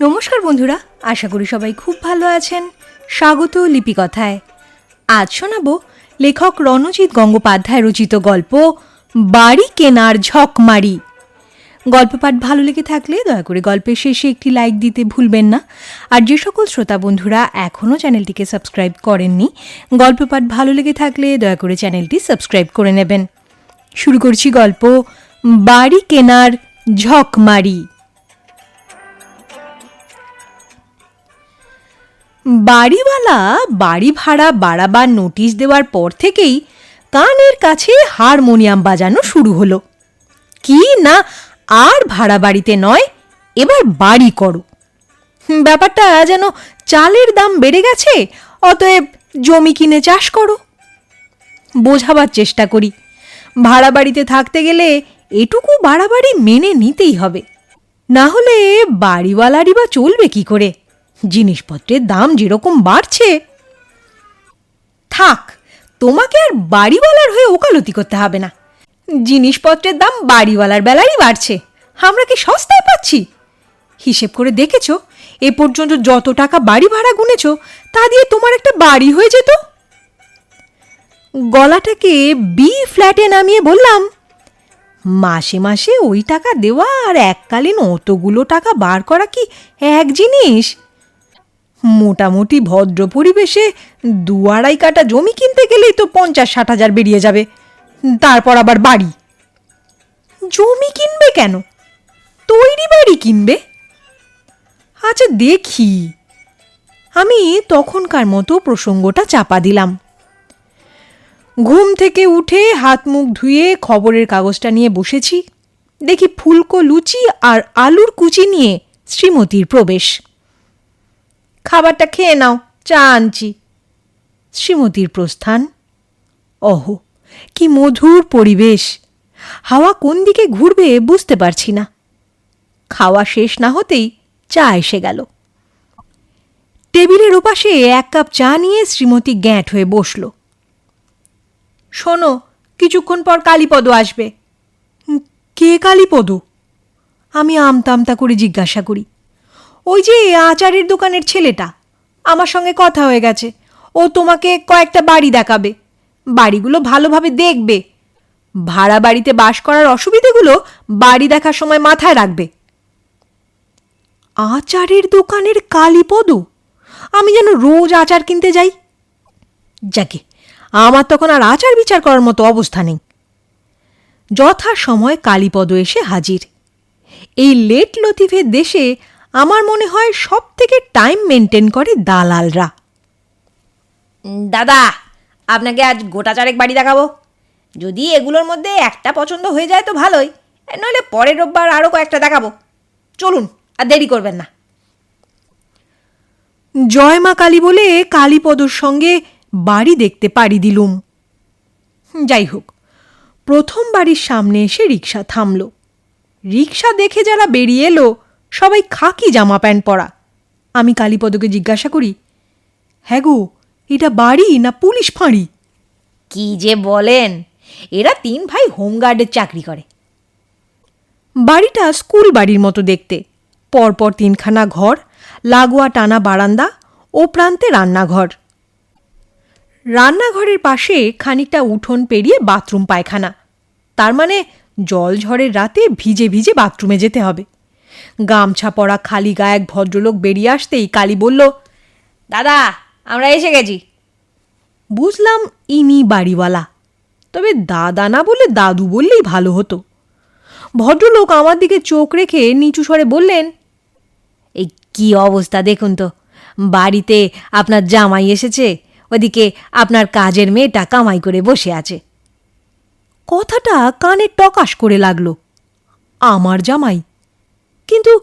নমস্কার বন্ধুরা, আশা করি সবাই খুব ভালো আছেন। স্বাগত লিপিকথায়। আজ শোনাবো লেখক রণজিৎ গঙ্গোপাধ্যায় রচিত গল্প, বাড়ি কেনার ঝকমারি। গল্প পাঠ ভালো লেগে থাকলে দয়া করে গল্পের শেষে একটি লাইক দিতে ভুলবেন না। আর যে সকল শ্রোতা বন্ধুরা এখনও চ্যানেলটিকে সাবস্ক্রাইব করেননি, গল্প পাঠ ভালো লেগে থাকলে দয়া করে চ্যানেলটি সাবস্ক্রাইব করে নেবেন। শুরু করছি গল্প, বাড়ি কেনার ঝকমারি। বাড়িওয়ালা বাড়ি ভাড়া বাড়াবার নোটিশ দেওয়ার পর থেকেই কানের কাছে হারমোনিয়াম বাজানো শুরু হলো। কি না, আর ভাড়া বাড়িতে নয়, এবার বাড়ি করো। ব্যাপারটা যেন চালের দাম বেড়ে গেছে, অতএব জমি কিনে চাষ করো। বোঝাবার চেষ্টা করি। ভাড়া বাড়িতে থাকতে গেলে এটুকু বাড়াবাড়ি মেনে নিতেই হবে। না হলে বাড়িওয়ালারই বা চলবে কি করে? জিনিসপত্রের দাম যেরকম বাড়ছে। থাক, তোমাকে আর বাড়িওয়ালার হয়ে ওকালতি করতে হবে না। জিনিসপত্রের দাম বাড়িওয়ালার বেলারই বাড়ছে। আমরা কি সস্তায় পাচ্ছি? হিসেব করে দেখেছ, এ পর্যন্ত যত টাকা বাড়ি ভাড়া গুনেছো, তা দিয়ে তোমার একটা বাড়ি হয়ে যেত? গলাটাকে বি ফ্ল্যাটে নামিয়ে বললাম, মাসে মাসে ওই টাকা দেওয়া আর এককালীন অতগুলো টাকা বার করা কি এক জিনিস? মোটামুটি ভদ্র পরিবেশে দু আড়াই কাটা জমি কিনতে গেলেই তো পঞ্চাশ, ষাট হাজার বেরিয়ে যাবে। তারপর আবার বাড়ি। জমি কিনবে কেন? তৈরি বাড়ি কিনবে? আচ্ছা দেখি। আমি তখনকার মতো প্রসঙ্গটা চাপা দিলাম। ঘুম থেকে উঠে হাত মুখ ধুয়ে খবরের কাগজটা নিয়ে বসেছি। দেখি ফুলকো লুচি আর আলুর কুচি নিয়ে শ্রীমতীর প্রবেশ। খাবারটা খেয়ে নাও, চা আনছি। শ্রীমতীর প্রস্থান, অহ, কি মধুর পরিবেশ। হাওয়া কোন দিকে ঘুরবে বুঝতে পারছি না। খাওয়া শেষ না হতেই চা এসে গেল। টেবিলের ওপাশে এক কাপ চা নিয়ে শ্রীমতী গ্যাঁট হয়ে বসল। শোনো, কিছুক্ষণ পর কালীপদ আসবে। কে কালীপদ? আমি আমতা আমতা করে জিজ্ঞাসা করি। ওই যে আচারের দোকানের ছেলেটা। আমার সঙ্গে কথা হয়ে গেছে। ও তোমাকে কয়েকটা বাড়ি দেখাবে। বাড়িগুলো ভালোভাবে দেখবে। ভাড়া বাড়িতে বাস করার অসুবিধেগুলো বাড়ি দেখার সময় মাথায় রাখবে। আচারের দোকানের কালীপদ? আমি যেন রোজ আচার কিনতে যাই। যাকে, আমার তখন আর আচার বিচার করার মতো অবস্থা নেই। যথা সময় কালীপদ এসে হাজির। এই লেট লতিফের দেশে আমার মনে হয় সব থেকে টাইম মেনটেন করে দালালরা। দাদা আপনাকে আজ গোটা চারেক বাড়ি দেখাবো। যদি এগুলোর মধ্যে একটা পছন্দ হয়ে যায় তো ভালোই নইলে পরের রোববার আরও কয়েকটা দেখাবো। চলুন আর দেরি করবেন না। জয় মা কালী বলে কালীপদর সঙ্গে বাড়ি দেখতে পাড়ি দিলুম। যাই হোক প্রথম বাড়ির সামনে এসে রিক্সা থামল। রিক্সা দেখে যারা বেরিয়ে এলো সবাই খাকি জামা প্যান্ট পরা। আমি কালীপদকে জিজ্ঞাসা করি হ্যাঁ গো এটা বাড়ি না পুলিশ ফাঁড়ি? কি যে বলেন এরা তিন ভাই হোমগার্ডের চাকরি করে। বাড়িটা স্কুল বাড়ির মতো দেখতে। পরপর তিনখানা ঘর লাগোয়া টানা বারান্দা ও প্রান্তে রান্নাঘর। রান্নাঘরের পাশে খানিকটা উঠোন পেরিয়ে বাথরুম পায়খানা। তার মানে জল ঝড়ের রাতে ভিজে ভিজে বাথরুমে যেতে হবে। গামছা পরা খালি গায়ে এক ভদ্রলোক বেরিয়ে আসতেই কালী বলল, দাদা, আমরা এসে গেছি। বুঝলাম ইনি বাড়িওয়ালা, তবে দাদা না বলে দাদু বললেই ভালো হতো। ভদ্রলোক আমার দিকে চোখ রেখে নিচু স্বরে বললেন, এই কি অবস্থা দেখুন তো, বাড়িতে আপনার জামাই এসেছে, ওদিকে আপনার কাজের মেয়েটা কামাই করে বসে আছে। কথাটা কানে টকাশ করে লাগল। আমার জামাই কিন্তু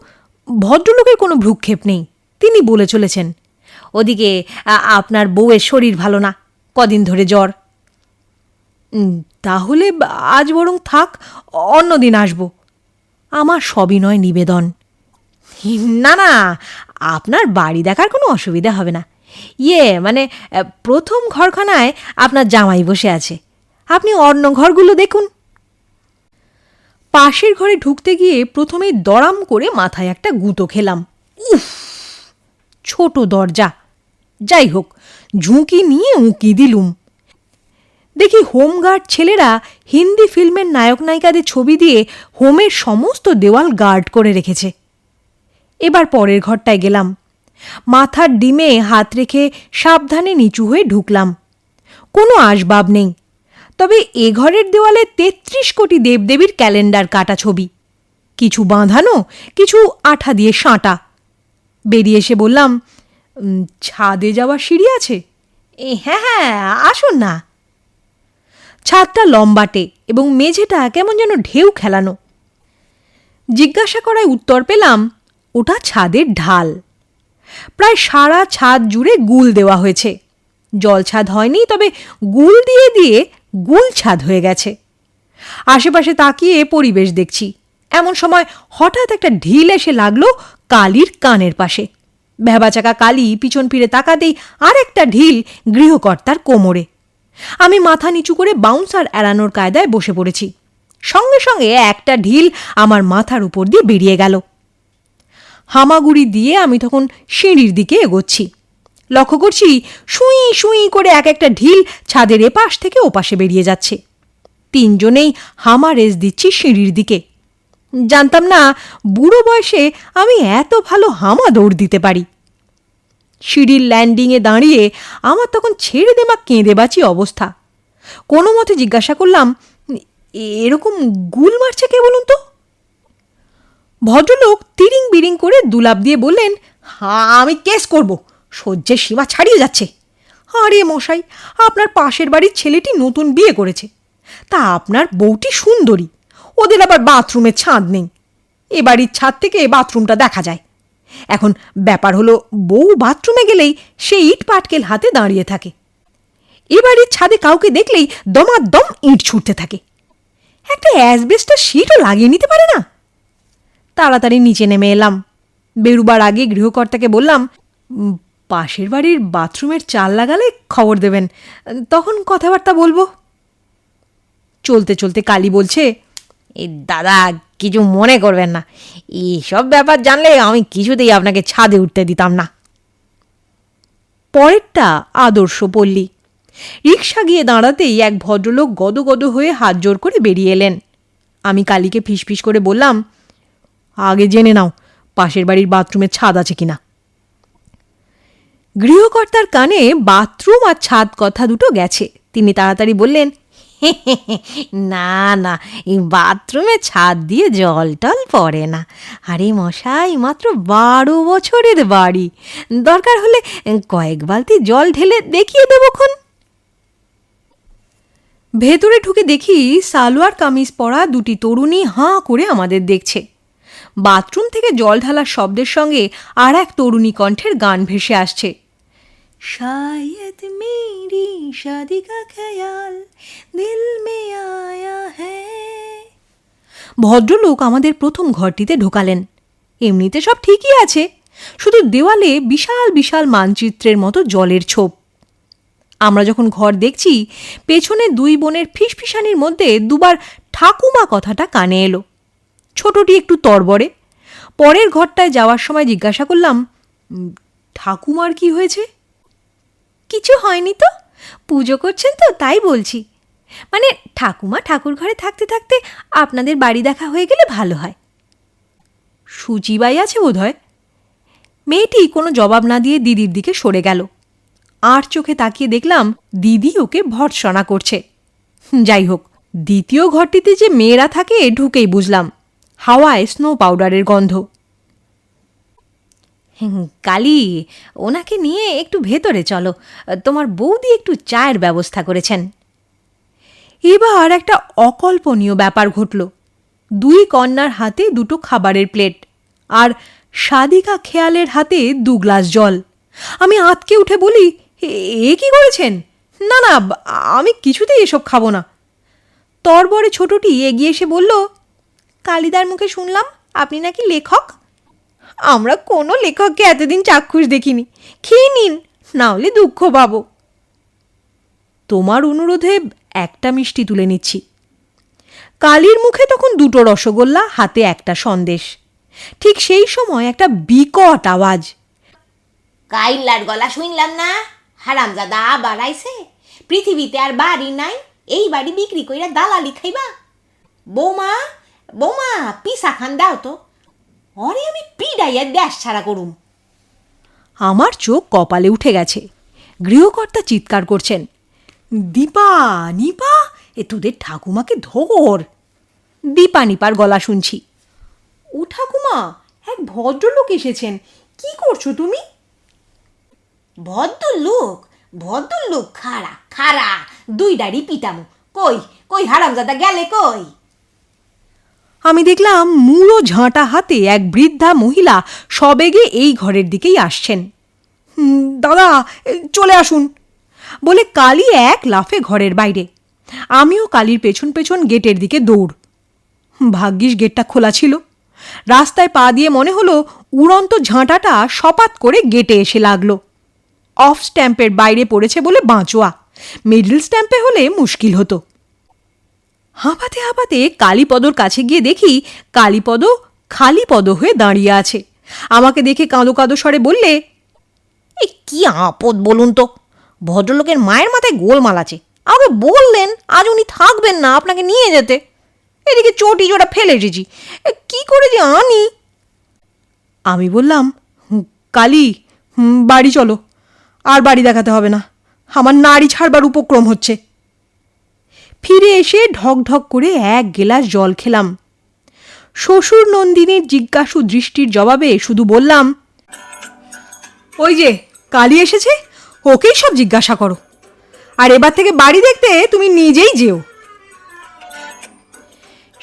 ভদ্রলোকের কোনো ভ্রুক্ষেপ নেই। তিনি বলে চলেছেন ওদিকে আপনার বউয়ের শরীর ভালো না। কদিন ধরে জ্বর। "উম, তাহলে আজ বরং থাক অন্যদিন আসব। আমার সবিনয় নিবেদন। না না আপনার বাড়ি দেখার কোনো অসুবিধা হবে না। ইয়ে মানে প্রথম ঘরখানায় আপনার জামাই বসে আছে। আপনি অন্য ঘরগুলো দেখুন। পাশের ঘরে ঢুকতে গিয়ে প্রথমেই দড়াম করে মাথায় একটা গুঁতো খেলাম। উফ, ছোট দরজা। যাই হোক, ঝুঁকি নিয়ে উঁকি দিলুম। দেখি হোমগার্ড ছেলেরা হিন্দি ফিল্মের নায়ক নায়িকাদের ছবি দিয়ে হোমের সমস্ত দেওয়াল গার্ড করে রেখেছে। এবার পরের ঘরটায় গেলাম। মাথার ডিমে হাত রেখে সাবধানে নিচু হয়ে ঢুকলাম। কোনো আসবাব নেই। তবে এ ঘরের দেওয়ালে তেত্রিশ কোটি দেবদেবীর ক্যালেন্ডার কাটা ছবি। কিছু বাঁধানো কিছু আঠা দিয়ে সাঁটা। বেরিয়ে এসে বললাম ছাদে যাওয়ার সিঁড়ি আছে? "এ, হ্যাঁ হ্যাঁ আসুন না। ছাদটা লম্বাটে এবং মেঝেটা কেমন যেন ঢেউ খেলানো। জিজ্ঞাসা করায় উত্তর পেলাম ওটা ছাদের ঢাল। প্রায় সারা ছাদ জুড়ে গুল দেওয়া হয়েছে। জল ছাদ হয়নি তবে গুল দিয়ে দিয়ে গুল ছাদ হয়ে গেছে। আশেপাশে তাকিয়ে পরিবেশ দেখছি। এমন সময় হঠাৎ একটা ঢিল এসে লাগল কালির কানের পাশে। ভ্যাবাচাকা কালি পিছন ফিরে তাকাতেই আর একটা ঢিল গৃহকর্তার কোমরে। আমি মাথা নিচু করে বাউন্সার এড়ানোর কায়দায় বসে পড়েছি। সঙ্গে সঙ্গে একটা ঢিল আমার মাথার উপর দিয়ে বেরিয়ে গেল। হামাগুড়ি দিয়ে আমি তখন সিঁড়ির দিকে এগোচ্ছি। লক্ষ্য করছি সুই সুই করে এক একটা ঢিল ছাদের এপাশ থেকে ওপাশে বেরিয়ে যাচ্ছে। তিনজনেই হামা রেস দিচ্ছি সিঁড়ির দিকে। জানতাম না বুড়ো বয়সে আমি এত ভালো হামা দৌড় দিতে পারি। সিঁড়ির ল্যান্ডিংয়ে দাঁড়িয়ে আমার তখন ছেড়ে দেমা কেঁদে বাঁচি অবস্থা। কোনো মতে জিজ্ঞাসা করলাম, এরকম গুল মারছে কে বলুন তো? ভদ্রলোক তিরিং বিরিং করে দুলাপ দিয়ে বললেন হ্যাঁ আমি কেস করব। সহ্যের সীমা ছাড়িয়ে যাচ্ছে। আরে মশাই আপনার পাশের বাড়ির ছেলেটি নতুন বিয়ে করেছে। তা আপনার বউটি সুন্দরী ওদের আবার বাথরুমের ছাদ নেই। এ বাড়ির ছাদ থেকে এ বাথরুমটা দেখা যায়। এখন ব্যাপার হলো বউ বাথরুমে গেলেই সে ইট পাটকেল হাতে দাঁড়িয়ে থাকে। এ বাড়ির ছাদে কাউকে দেখলেই দমাদম ইট ছুটতে থাকে। একটা অ্যাসবেস্টার শিটও লাগিয়ে নিতে পারে না। তাড়াতাড়ি নিচে নেমে এলাম। বেরুবার আগে গৃহকর্তাকে বললাম "উম, পাশের বাড়ির বাথরুমের চাল লাগালে খবর দেবেন। তখন কথাবার্তা বলব। চলতে চলতে কালী বলছে এই দাদা, কিছু মনে করবেন না। এইসব ব্যাপার জানলে আমি কিছুতেই আপনাকে ছাদে উঠতে দিতাম না। পরেরটা আদর্শ পল্লী। রিক্সা গিয়ে দাঁড়াতেই এক ভদ্রলোক গদগদ হয়ে হাত জোর করে বেরিয়ে এলেন। আমি কালীকে ফিসফিস করে বললাম, আগে জেনে নাও, পাশের বাড়ির বাথরুমের ছাদ আছে কিনা? গৃহকর্তার কানে বাথরুম আর ছাদ কথা দুটো গেছে। তিনি তাড়াতাড়ি বললেন না না, এই বাথরুমে ছাদ দিয়ে জল টল পড়ে না। আরে মশাই, মাত্র বারো বছরের বাড়ি। দরকার হলে কয়েক বালতি জল ঢেলে দেখিয়ে দেবক্ষণ ভেতরে ঢুকে দেখি সালোয়ার কামিজ পরা দুটি তরুণী হাঁ করে আমাদের দেখছে। বাথরুম থেকে জল ঢালার শব্দের সঙ্গে আর এক তরুণী কণ্ঠের গান ভেসে আসছে। শায়দ মেরি শাদি কা খেয়াল দিল মে আয়া হ্যায় ভদ্রলোক আমাদের প্রথম ঘরটিতে ঢোকালেন। এমনিতে সব ঠিকই আছে, শুধু দেওয়ালে বিশাল বিশাল মানচিত্রের মতো জলের ছোপ। আমরা যখন ঘর দেখছি, পেছনে দুই বোনের ফিসফিসানির মধ্যে দুবার ঠাকুমা কথাটা কানে এলো। ছোটটি একটু তরবরে। পরের ঘরটায় যাওয়ার সময় জিজ্ঞাসা করলাম ঠাকুমার কি হয়েছে? কিছু হয়নি তো? পুজো করছেন তো, তাই বলছি। মানে ঠাকুমা ঠাকুর ঘরে থাকতে থাকতে আপনাদের বাড়ি দেখা হয়ে গেলে ভালো হয়। সুচিবাই আছে বোধ হয় মেয়েটি কোনো জবাব না দিয়ে দিদির দিকে সরে গেল। আর চোখে তাকিয়ে দেখলাম দিদি ওকে ভর্ৎসনা করছে। যাই হোক, দ্বিতীয় ঘরটিতে যে মেয়েরা থাকে ঢুকেই বুঝলাম। হাওয়ায় স্নো পাউডারের গন্ধ। কালি, ওনাকে নিয়ে একটু ভেতরে চলো। তোমার বৌদি একটু চায়ের ব্যবস্থা করেছেন। এবার একটা অকল্পনীয় ব্যাপার ঘটল। দুই কন্যার হাতে দুটো খাবারের প্লেট আর সাদিকা খেয়ালের হাতে দু গ্লাস জল। আমি আতকে উঠে বলি, "এ- কি করেছেন? না না আমি কিছুতেই এসব খাব না। তরবরে ছোটটি এগিয়ে এসে বলল, কালিদার মুখে শুনলাম, আপনি নাকি লেখক? আমরা কোনো লেখককে এতদিন চাক্ষুষ দেখিনি। খেয়ে নিন না হলে দুঃখ পাবো। তোমার অনুরোধে একটা মিষ্টি তুলে নিচ্ছি। কালির মুখে তখন দুটো রসগোল্লা, হাতে একটা সন্দেশ। ঠিক সেই সময় একটা বিকট আওয়াজ। কাইল্লার গলা শুনলাম না? হারামজাদা আবার আইছে? পৃথিবীতে আর বাড়ি নাই, এই বাড়ি বিক্রি কইরা দালালি খাইবা? বৌমা বৌমা, পিসা খান দাও তো। অরে আমি পিডাইয়া দেশ ছাড়া করুম। আমার চোখ কপালে উঠে গেছে। গৃহকর্তা চিৎকার করছেন দীপা নিপা এ তোদের ঠাকুমাকে ধর। দীপা নিপার গলা শুনছি ও ঠাকুমা এক ভদ্রলোক এসেছেন। কি করছ তুমি? ভদ্রলোক? ভদ্রলোক খাড়া খাড়া দুই ডাড়ি পিটামু কই কই হারামজাদা গেলে কই? আমি দেখলাম মুড়ো ঝাঁটা হাতে এক বৃদ্ধা মহিলা সবেগে এই ঘরের দিকেই আসছেন। দাদা চলে আসুন। বলে কালী এক লাফে ঘরের বাইরে। আমিও কালির পেছন পেছন গেটের দিকে দৌড়। ভাগ্যিস গেটটা খোলা ছিল। রাস্তায় পা দিয়ে মনে হলো উড়ন্ত ঝাঁটাটা সপাত করে গেটে এসে লাগল। অফ স্ট্যাম্পের বাইরে পড়েছে বলে বাঁচোয়া। মিডল স্ট্যাম্পে হলে মুশকিল হতো। হাঁপাতে হাঁপাতে কালীপদর কাছে গিয়ে দেখি কালীপদ খালি পদ হয়ে দাঁড়িয়ে আছে। আমাকে দেখে কাঁদো কাঁদো স্বরে বললে, এ, কি আপদ বলুন তো? ভদ্রলোকের মায়ের মাথায় গোলমাল আছে। আমাকে বললেন আজ উনি থাকবেন না আপনাকে নিয়ে যেতে। এদিকে চটি জোড়া ফেলে এসেছি কি করে যে আনি? আমি বললাম কালি বাড়ি চলো। আর বাড়ি দেখাতে হবে না। আমার নাড়ি ছাড়বার উপক্রম হচ্ছে। ফিরে এসে ঢক ঢক করে এক গেলাস জল খেলাম। শ্বশুর নন্দিনীর জিজ্ঞাসু দৃষ্টির জবাবে শুধু বললাম, ওই যে, কালি এসেছে? ওকেই সব জিজ্ঞাসা করো। আর এবার থেকে বাড়ি দেখতে তুমি নিজেই যেও।